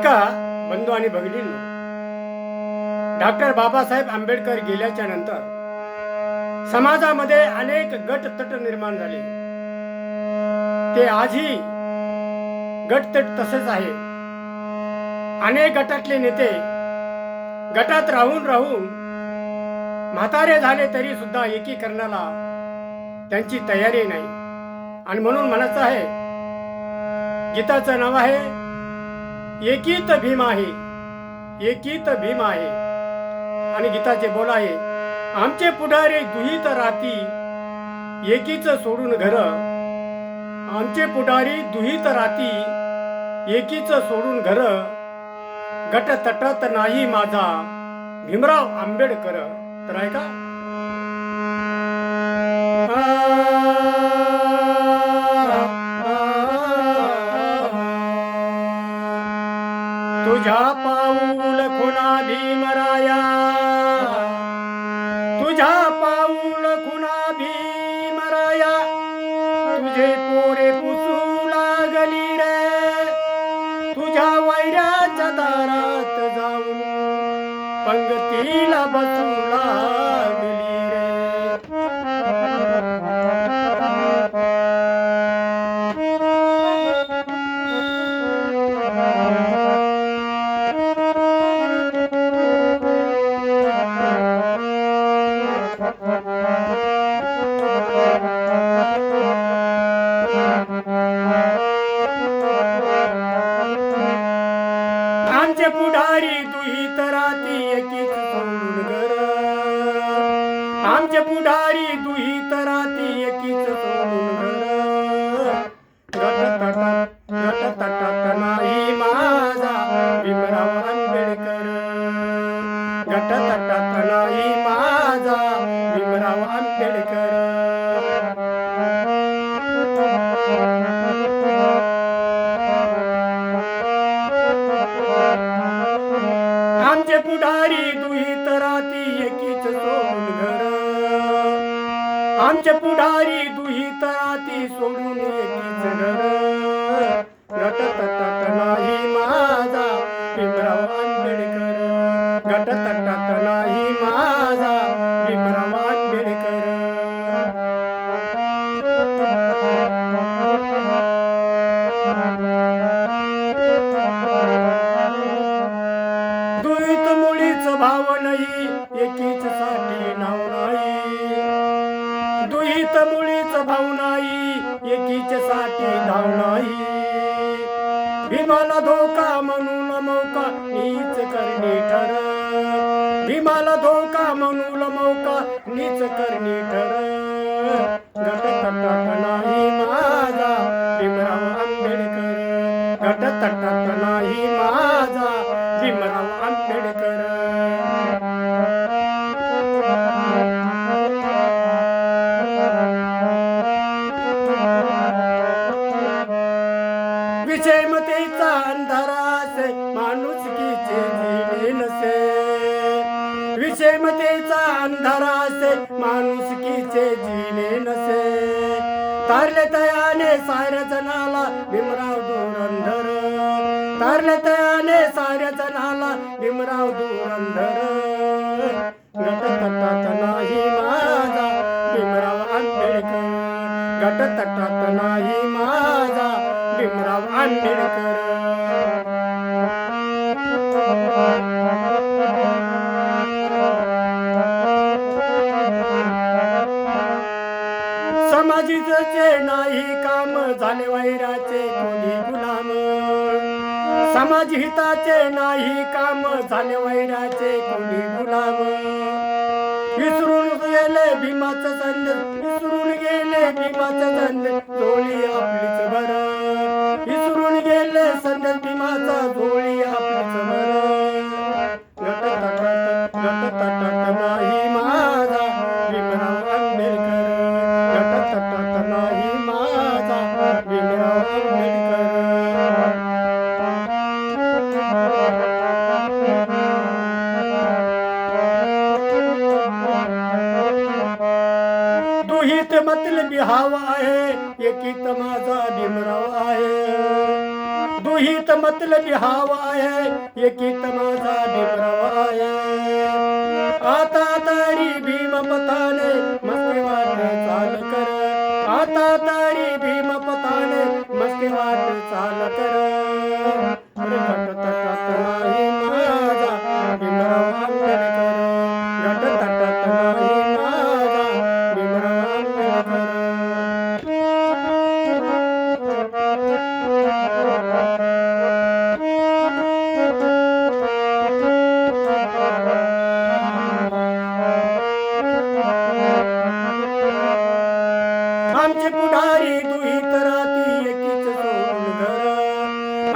ऐका बंधू आणि भगिनींनो डॉक्टर बाबासाहेब आंबेडकर गेल्याच्यानंतर समाजामध्ये अनेक गट तट निर्माण झाले. ते आजही गट तट तसेच आहे अनेक गटातले नेते गटात राहून राहून म्हातारे झाले तरी सुद्धा एकीकरणाला त्यांची तयारी नाही. आणि म्हणून म्हणायचं आहे गीताचं नाव आहे एकीत भीम आहे. एकीत भीम आहे. आणि गीताचे बोल आहे आमचे पुढारी दुहित राती एकीच सोडून घर. आमचे पुढारी दुहित राती एकीच सोडून घर. गट तटत नाही माझा भीमराव आंबेडकर. तर ऐका तुझ्या पाऊल खुना भीमराया तुझ्या पाऊल खुना भीमराया तुझे पोरे पुसू लागली रे. तुझ्या वैराच्या दारात जाऊन पंगतीला बसू लागली रे. पुढारी तुही तराती एकीच सोडून घर. आमचे पुढारी तुही तराती एकीच सोडून घर. नाही माझा भीमराव आंबेडकर. गट तटात नाही माझा भीमराव आंबेडकर. पुढारी दुहित तराती एकीच सोडून घर. आमच्या पुढारी दुहित तराती सोडून एकीच घर. गट नाही मुळीच नाही एकीच साठी धाव नाही. भीमाला धोका म्हणून मौका नीच करणे ठर भीमाला धोका म्हणून मौका नीच करणे ठर माणुसकीचे नसे. विषमतेचा अंधारासे माणुसकीचे जिणे नसे. तारले तयाने साऱ्या जनाला भीमराव धुरंधर. तारले तयाने साऱ्या जनाला भीमराव धुरंधर. गटतटात नाही माझा भीमराव आंबेडकर. गटतटात नाही माझा भीमराव आंबेडकर. समाजीचे नाही काम झाले वैराचे कोणी गुलाम. समाज हिताचे नाही काम झाले वैराचे कोणी गुलाम. विसरून गेले भीमाच चंद विसरून गेले भीमाच चंद जोळी आपलीच बर. विसरून गेले संद भीमाचा जोळी दुहित मतलबी हावा आहे एकीत माझा भीमराव आहे. दुहित मतलबी हावा आहे एकीत माझा भीमराव आहे. आता तरी भीम पताने मस्ती वाट चाल कर. आता तरी भीम पताने मस्ती वाट चाल कर.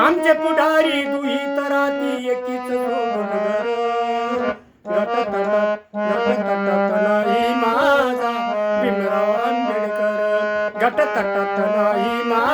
आमचे पुढारी दुहित राती एकीच नाही माझा भीमराव आंबेडकर. गट तटत नाही माझा